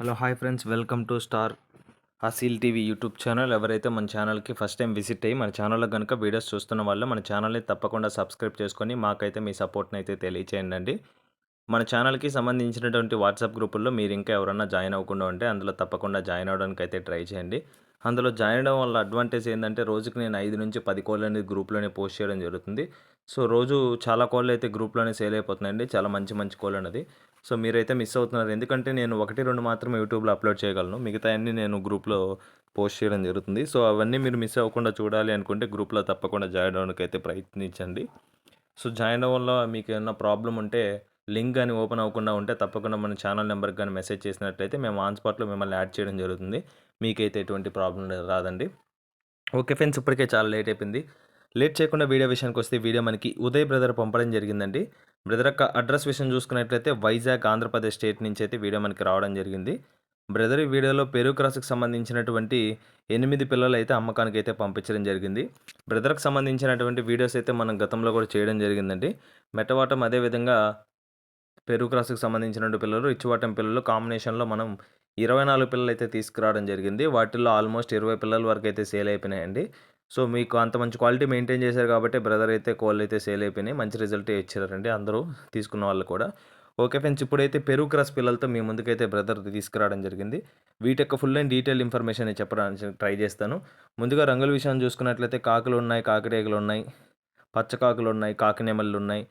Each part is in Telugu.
Hello hi friends. Welcome to star Aseel TV YouTube channel. ఎవరైతే మన ఛానల్కి ఫస్ట్ టైం విజిట్ అయ్యి మన ఛానల్లో కనుక వీడియోస్ చూస్తున్న వాళ్ళు మన ఛానల్ని తప్పకుండా సబ్స్క్రైబ్ చేసుకొని మాకైతే మీ సపోర్ట్ని అయితే తెలియచేయండి మన ఛానల్కి సంబంధించినటువంటి వాట్సాప్ గ్రూపుల్లో మీరు ఇంకా ఎవరన్నా జాయిన్ అవ్వకుండా ఉంటే అందులో తప్పకుండా జాయిన్ అవ్వడానికి అయితే ట్రై చేయండి. అందులో జాయిన్ అవ్వడం వల్ల అడ్వాంటేజ్ ఏంటంటే రోజుకి నేను ఐదు నుంచి పది కోళ్ళు అనేది గ్రూప్లోనే పోస్ట్ చేయడం జరుగుతుంది. సో రోజు చాలా కోళ్ళు అయితే గ్రూప్లోనే సేల్ అయిపోతున్నాయండి. చాలా మంచి మంచి కోళ్ళు అనేది సో మీరైతే మిస్ అవుతున్నారు. ఎందుకంటే నేను ఒకటి రెండు మాత్రమే యూట్యూబ్లో అప్లోడ్ చేయగలను. మిగతా అన్నీ నేను గ్రూప్లో పోస్ట్ చేయడం జరుగుతుంది. సో అవన్నీ మీరు మిస్ అవ్వకుండా చూడాలి అనుకుంటే గ్రూప్లో తప్పకుండా జాయిన్ అవ్వడానికి అయితే ప్రయత్నించండి. సో జాయిన్ అవ్వడం వల్ల మీకు ఏమైనా ప్రాబ్లం ఉంటే లింక్ కానీ ఓపెన్ అవ్వకుండా ఉంటే తప్పకుండా మన ఛానల్ నెంబర్కి కానీ మెసేజ్ చేసినట్లయితే మేము ఆన్ స్పాట్లో మిమ్మల్ని యాడ్ చేయడం జరుగుతుంది. మీకైతే ఎటువంటి ప్రాబ్లం రాదండి. ఓకే ఫ్రెండ్స్ ఇప్పటికే చాలా లేట్ అయిపోయింది. లేట్ చేయకుండా వీడియో విషయానికి వస్తే వీడియో మనకి ఉదయ్ బ్రదర్ పంపడం జరిగిందండి. బ్రదర్ యొక్క అడ్రస్ విషయం చూసుకున్నట్లయితే వైజాగ్ ఆంధ్రప్రదేశ్ స్టేట్ నుంచి అయితే వీడియో మనకి రావడం జరిగింది. బ్రదర్ ఈ వీడియోలో పెరుగు క్రాస్కి సంబంధించినటువంటి ఎనిమిది పిల్లలు అయితే అమ్మకానికి అయితే పంపించడం జరిగింది. బ్రదర్కి సంబంధించినటువంటి వీడియోస్ అయితే మనం గతంలో కూడా చేయడం జరిగిందండి. మెట్టవాటం అదేవిధంగా పెరుగు క్రాస్కి సంబంధించిన పిల్లలు రిచ్వాటం పిల్లలు కాంబినేషన్లో మనం ఇరవై నాలుగు పిల్లలు అయితే తీసుకురావడం జరిగింది. వాటిల్లో ఆల్మోస్ట్ ఇరవై పిల్లల వరకు అయితే సేల్ అయిపోయినాయండి. సో మీకు అంత మంచి క్వాలిటీ మెయింటైన్ చేశారు కాబట్టి బ్రదర్ అయితే కోళ్ళు అయితే సేల్ అయిపోయినాయి. మంచి రిజల్ట్ ఇచ్చారండి అందరూ తీసుకున్న వాళ్ళు కూడా. ఓకే ఫ్రెండ్స్ ఇప్పుడైతే పెరుగు క్రాస్ పిల్లలతో మీ ముందుకైతే బ్రదర్ తీసుకురావడం జరిగింది. వీటి యొక్క ఫుల్ అండ్ డీటెయిల్ ఇన్ఫర్మేషన్ చెప్పడానికి ట్రై చేస్తాను. ముందుగా రంగుల విషయాన్ని చూసుకున్నట్లయితే కాకులు ఉన్నాయి కాకిరేగలు ఉన్నాయి పచ్చకాకులు ఉన్నాయి కాకినెమళ్ళు ఉన్నాయి.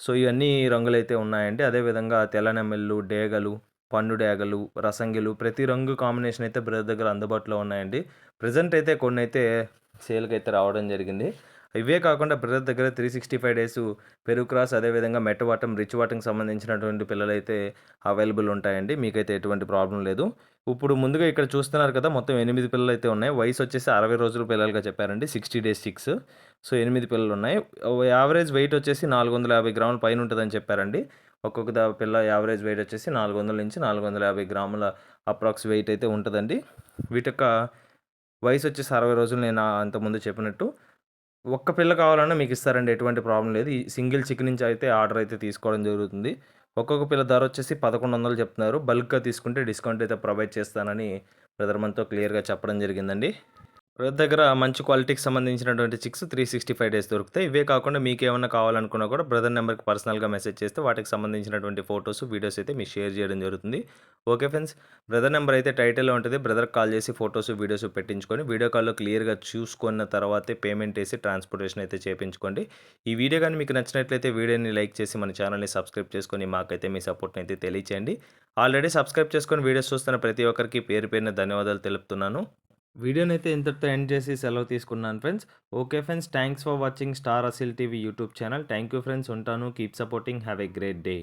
సో ఇవన్నీ రంగులు అయితే ఉన్నాయండి. అదేవిధంగా తెల్లనెమ్మళ్ళు డేగలు పండు డేగలు రసంగిలు ప్రతి రంగు కాంబినేషన్ అయితే బ్రదర్ దగ్గర అందుబాటులో ఉన్నాయండి. ప్రజెంట్ అయితే కొన్ని అయితే సేల్కి అయితే రావడం జరిగింది. ఇవే కాకుండా బ్రదర్ దగ్గర త్రీ సిక్స్టీ ఫైవ్ డేస్ పెరుగు క్రాస్ అదేవిధంగా మెట్టవాటం రిచ్ వాటంకి సంబంధించినటువంటి పిల్లలైతే అవైలబుల్ ఉంటాయండి. మీకైతే ఎటువంటి ప్రాబ్లం లేదు. ఇప్పుడు ముందుగా ఇక్కడ చూస్తున్నారు కదా మొత్తం ఎనిమిది పిల్లలు అయితే ఉన్నాయి. వయసు వచ్చేసి అరవై రోజుల పిల్లలుగా చెప్పారండి. సిక్స్టీ డేస్ సిక్స్ సో ఎనిమిది పిల్లలు ఉన్నాయి. యావరేజ్ వెయిట్ వచ్చేసి నాలుగు వందల యాభై గ్రాముల పైన ఉంటుందని చెప్పారండి. ఒక్కొక్క దా పిల్ల యావరేజ్ వెయిట్ వచ్చేసి నాలుగు వందల నుంచి నాలుగు వందల యాభై గ్రాముల అప్రాక్స్ వెయిట్ అయితే ఉంటుందండి. వీటి యొక్క వయసు వచ్చేసి అరవై రోజులు నేను అంతకుముందు చెప్పినట్టు. ఒక్క పిల్ల కావాలన్నా మీకు ఇస్తారండి ఎటువంటి ప్రాబ్లం లేదు. ఈ సింగిల్ చికెన్ నుంచి అయితే ఆర్డర్ అయితే తీసుకోవడం జరుగుతుంది. ఒక్కొక్క పిల్ల ధర వచ్చేసి పదకొండు వందలు చెప్తున్నారు. బల్క్గా తీసుకుంటే డిస్కౌంట్ అయితే ప్రొవైడ్ చేస్తానని బ్రదర్ మనతో క్లియర్గా చెప్పడం జరిగిందండి. బ్రదర్ దగ్గర మంచి క్వాలిటీకి సంబంధించినటువంటి chicks three sixty five days దొరుకుతాయి. ఇవే కాకుండా మీకు ఏమైనా కావాలనుకున్నా కూడా బ్రదర్ నెంబర్కి పర్సనల్గా మెసేజ్ చేస్తే వాటికి సంబంధించినటువంటి ఫొటోస్ వీడియోస్ అయితే మీకు షేర్ చేయడం జరుగుతుంది. ఓకే ఫ్రెండ్స్ బ్రదర్ నెంబర్ అయితే టైటిల్లో ఉంటుంది. బ్రదర్ కాల్ చేసి ఫొటోస్ వీడియోస్ పెట్టించుకొని వీడియో కాల్లో క్లియర్గా చూసుకున్న తర్వాతే పేమెంట్ వేసి ట్రాన్స్పోర్టేషన్ అయితే చేయించుకోండి. ఈ వీడియో కానీ మీకు నచ్చినట్లయితే వీడియోని లైక్ చేసి మన ఛానల్ని సబ్స్క్రైబ్ చేసుకొని మాకైతే మీ సపోర్ట్ని అయితే తెలియచేయండి. ఆల్రెడీ సబ్స్క్రైబ్ చేసుకొని వీడియోస్ చూస్తున్న ప్రతి ఒక్కరికి పేరు పేరున ధన్యవాదాలు తెలుపుతున్నాను. వీడియోని అయితే ఇంతటితో ఎండ్ చేసి సెలవు తీసుకున్నాను friends. Okay friends thanks for watching star Aseel TV YouTube channel. Thank you friends ఉంటాను. Keep supporting. Have a great day.